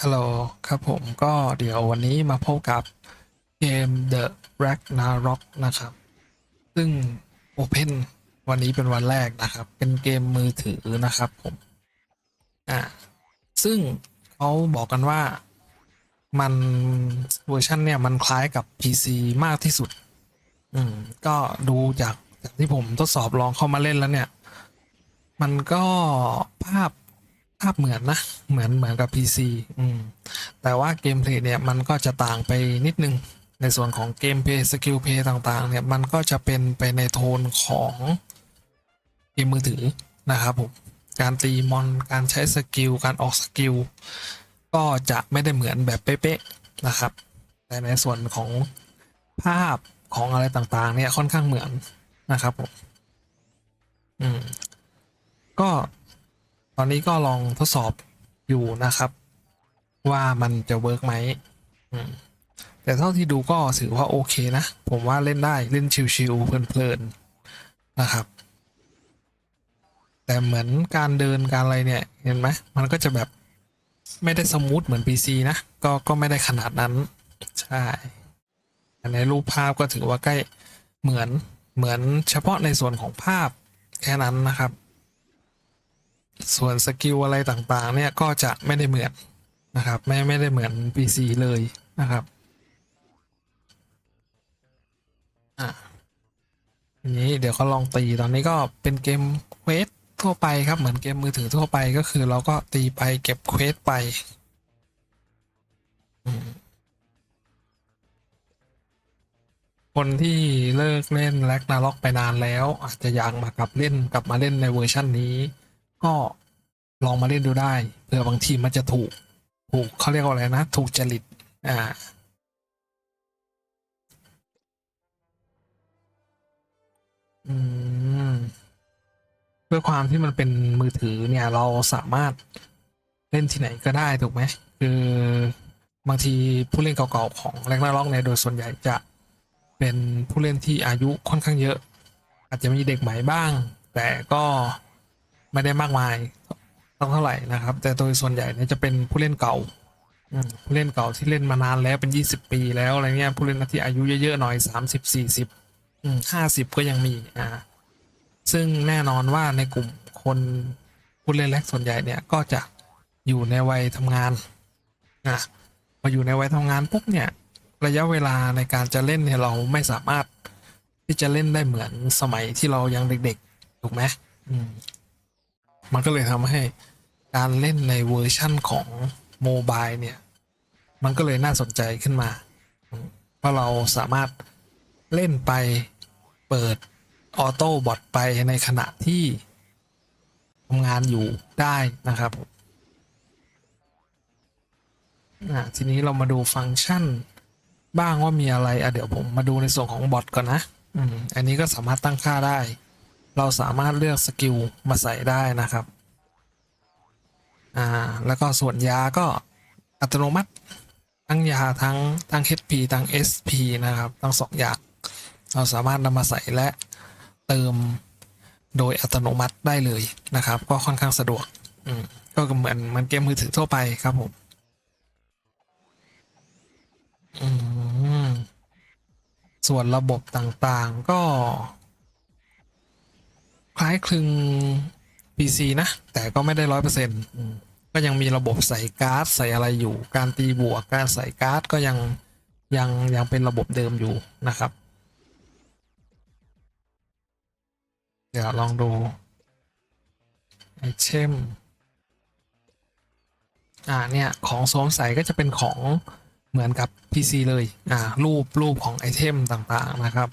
ฮัลโหลครับผมก็เดี๋ยววันนี้มาพบกับเกม The Ragnarok นะครับ ซึ่ง Open วันนี้เป็นวันแรกนะครับ เป็นเกมมือถือนะครับผม อ่า ซึ่งเขาบอกกันว่ามันเวอร์ชันเนี่ยมันคล้ายกับ PC มากที่สุด อืม ก็ดูจากจากที่ผมทดสอบลองเข้ามาเล่นแล้วเนี่ย มันก็ภาพ ภาพเหมือนนะ เหมือนเหมือนกับ PC อืมแต่ว่าเกมเพลย์เนี่ยมันก็จะต่างไปนิดนึง ในส่วนของเกมเพย์สกิลเพย์ต่างๆ เนี่ยมันก็จะเป็นไปในโทนของเกมมือถือนะครับผมการตีมอนการใช้สกิลการออกสกิลก็จะไม่ได้เหมือนแบบเป๊ะๆนะครับ แต่ในส่วนของภาพของอะไรต่างๆ เนี่ยค่อนข้างเหมือนนะครับผมอืมก็ ตอนนี้ก็ลองทดสอบอยู่นะครับ ว่ามันจะเวิร์กไหมแต่เท่าที่ดูก็ถือว่าโอเคนะ ผมว่าเล่นได้เล่นชิวๆเพลินๆนะครับ แต่เหมือนการเดินการอะไรเนี่ยเห็นไหมมันก็จะแบบไม่ได้สมูทเหมือน PC นะก็ก็ไม่ได้ขนาดนั้น ใช่ในรูปภาพก็ถือว่าใกล้เหมือนเหมือนเฉพาะในส่วนของภาพแค่นั้นนะครับ ส่วนสกิลอะไรต่างๆ เนี่ยก็จะไม่ได้เหมือนนะครับ ไม่ไม่ได้เหมือน PC เลยนะครับอะนี้เดี๋ยวเขาลองตีตอนนี้ก็เป็นเกมเควสทั่วไปครับเหมือนเกมมือถือทั่วไปก็คือเราก็ตีไปเก็บเควสไปคนที่เลิกเล่นแลกนาล็อกไปนานแล้ว อาจจะอยากมากลับเล่นกลับมาเล่นในเวอร์ชันนี้ ก็ลองมาเล่นดูได้เผื่อบางทีมันจะถูกถูกเขาเรียกว่าอะไรนะ ถูกจริตอ่าอืมเพื่อความที่มันเป็นมือถือเนี่ย เราสามารถเล่นที่ไหนก็ได้ถูกไหมคือบางทีผู้เล่นเก่าๆของแรงนาล็อกเนี่ยโดยส่วนใหญ่จะเป็นผู้เล่นที่อายุค่อนข้างเยอะ อาจจะมีเด็กใหม่บ้าง แต่ก็ ไม่ได้มากมายต้องเท่าไหร่นะครับ แต่โดยส่วนใหญ่เนี่ยจะเป็นผู้เล่นเก่าผู้เล่นเก่าที่เล่นมานานแล้วเป็น 20 ปีแล้วอะไรเงี้ยผู้เล่นที่อายุเยอะๆหน่อย 30 40อืม50 ก็ยังมีอ่าซึ่งแน่นอนว่าในกลุ่มคนผู้เล่นแรกส่วนใหญ่เนี่ยก็จะอยู่ในวัยทำงานนะพออยู่ในวัยทำงานปุ๊บเนี่ยระยะเวลาในการจะเล่นเนี่ยเราไม่สามารถที่จะเล่นได้เหมือนสมัยที่เรายังเด็กๆถูกไหมอื มันก็เลยทำให้การเล่นในเวอร์ชั่นของโมบายเนี่ย มันก็เลยน่าสนใจขึ้นมา เพราะเราสามารถเล่นไปเปิดออโต้บอทไปในขณะที่ทำงานอยู่ได้นะครับ ทีนี้เรามาดูฟังก์ชันบ้างว่ามีอะไร อะ เดี๋ยวผมมาดูในส่วนของบอทก่อนนะ อืม อันนี้ก็สามารถตั้งค่าได้ เราสามารถเลือกสกิลมาใส่ได้นะครับ อ่า แล้วก็ส่วนยาก็อัตโนมัติทั้งยาทั้งทั้ง HP ทั้ง SP นะครับ ทั้งสองอย่างเราสามารถนำมาใส่และเติมโดยอัตโนมัติได้เลยนะครับ ก็ค่อนข้างสะดวกอืมก็เหมือนมันเกมมือถือทั่วไปครับผมอืมส่วนระบบต่างๆก็ คล้ายคลึง PC นะ แต่ก็ไม่ได้ร้อยเปอร์เซ็นต์ก็ยังมีระบบใส่การ์ดใส่อะไรอยู่ การตีบวกการใส่การ์ดก็ยังยังยังเป็นระบบเดิมอยู่นะครับ เดี๋ยวลองดูไอเทมอ่าเนี่ยของสวมใส่ก็จะเป็นของเหมือนกับ PC เลยอ่ารูปรูปของไอเทมต่างๆนะครับ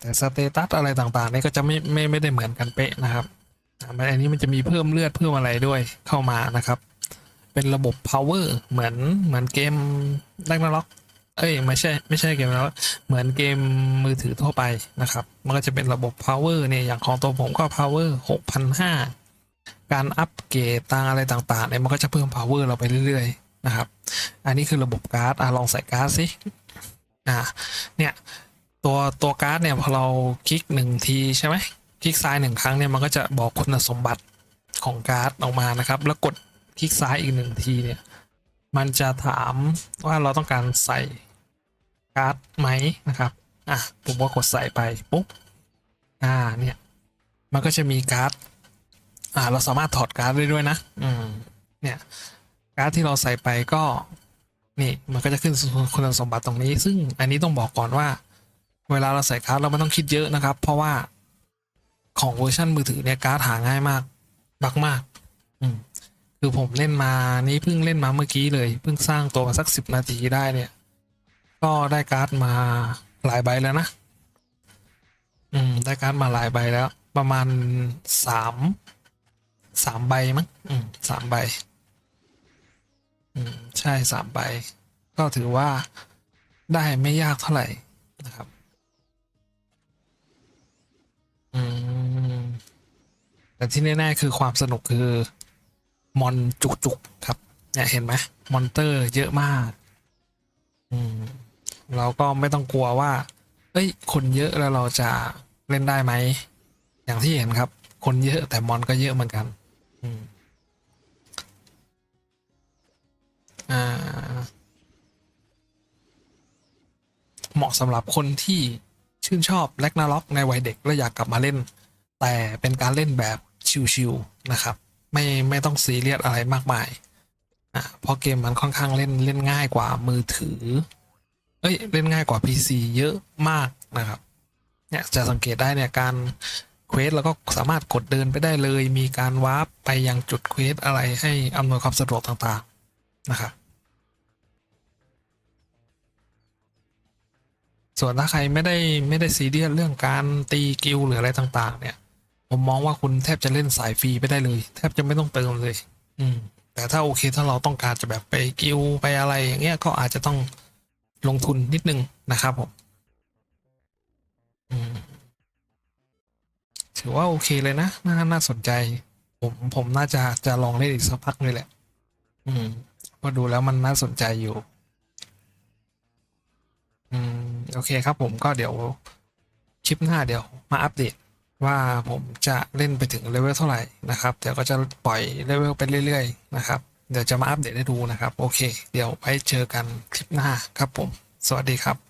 แต่สเตตัสอะไรต่างๆนี่ก็จะไม่ไม่ไม่ได้เหมือนกันเป๊ะนะครับอันนี้มันจะมีเพิ่มเลือดเพิ่มอะไรด้วยเข้ามานะครับ เป็นระบบ power เหมือนเหมือนเกมดักนาล็อกเอ้ยไม่ใช่ไม่ใช่เกมแล้วเหมือนเกมมือถือทั่วไปนะครับ มันก็จะเป็นระบบ power เนี่ยอย่างของตัวผมก็ power 6,500 การอัปเกรดต่างอะไรต่างๆเนี่ยมันก็จะเพิ่ม power เราไปเรื่อยๆนะครับ อันนี้คือระบบการ์ดอะลองใส่การ์ดสิอ่าเนี่ย ตัวตัวการ์ดเนี่ยพอเราคลิกหนึ่งทีใช่ไหมคลิกซ้ายหนึ่งครั้งเนี่ยมันก็จะบอกคุณสมบัติของการ์ดออกมานะครับ แล้วกดคลิกซ้ายอีกหนึ่งทีเนี่ยมันจะถามว่าเราต้องการใส่การ์ดไหมนะครับอะผมก็กดใส่ไปปุ๊บอ่าเนี่ยมันก็จะมีการ์ดอ่าเราสามารถถอดการ์ดได้ด้วยนะอืมเนี่ยการ์ดที่เราใส่ไปก็นี่มันก็จะขึ้นคุณสมบัติตรงนี้ ซึ่งอันนี้ต้องบอกก่อนว่า เวลาเราใส่การ์ดเราไม่ต้องคิดเยอะนะครับ เพราะว่าของเวอร์ชันมือถือเนี่ยการ์ดหาง่ายมากบักมากอืมคือผมเล่นมานี้เพิ่งเล่นมาเมื่อกี้เลยเพิ่งสร้างตัวมาสักสิบนาทีได้เนี่ย ก็ได้การ์ดมาหลายใบแล้วนะ อืมได้การ์ดมาหลายใบแล้ว ประมาณสามสามใบมั้งอืมสามใบ อืมใช่สามใบ ก็ถือว่าได้ไม่ยากเท่าไหร่นะครับ แต่ที่แน่ๆคือความสนุกคือมอนจุกๆครับเนี่ยเห็นไหมมอนเตอร์เยอะมากอืมเราก็ไม่ต้องกลัวว่าเอ้ยคนเยอะแล้วเราจะเล่นได้ไหมอย่างที่เห็นครับ คนเยอะแต่มอนก็เยอะเหมือนกัน อืมอ่าเหมาะสำหรับคนที่ชื่นชอบแล็กนาล็อกในวัยเด็ก และอยากกลับมาเล่น แต่เป็นการเล่นแบบชิวๆนะครับ ไม่ไม่ต้องซีเรียสอะไรมากมายอะเพราะเกมมันค่อนข้างเล่นเล่นง่ายกว่ามือถือ เอ้ยเล่นง่ายกว่า PC เยอะมากนะครับเนี่ยจะสังเกตได้เนี่ยการเควสเราก็สามารถกดเดินไปได้เลย มีการวาร์ปไปยังจุดเควสอะไรให้อำนวยความสะดวกต่างๆนะครับส่วนถ้าใครไม่ได้ไม่ได้ซีเรียสเรื่องการตีกิลหรืออะไรต่าง ๆ เนี่ย ผมมองว่าคุณแทบจะเล่นสายฟรีไปได้เลย แทบจะไม่ต้องเติมเลย อืม แต่ถ้าโอเคถ้าเราต้องการจะแบบไปกิลไปอะไรอย่างเงี้ยก็อาจจะต้องลงทุนนิดนึงนะครับผมอืมถือว่าโอเคเลยนะน่าน่าสนใจ ผมผมน่าจะจะลองเล่นอีกสักพักเลยแหละ อืมเพราะดูแล้วมันน่าสนใจอยู่ อืม โอเคครับผมก็เดี๋ยว คลิปหน้าเดี๋ยวมาอัปเดต ว่าผมจะเล่นไปถึงเลเวลเท่าไหร่นะครับ เดี๋ยวก็จะปล่อยเลเวลไปเรื่อยๆนะครับ เดี๋ยวจะมาอัปเดตให้ดูนะครับ โอเค เดี๋ยวไว้เจอกันคลิปหน้าครับผม สวัสดีครับ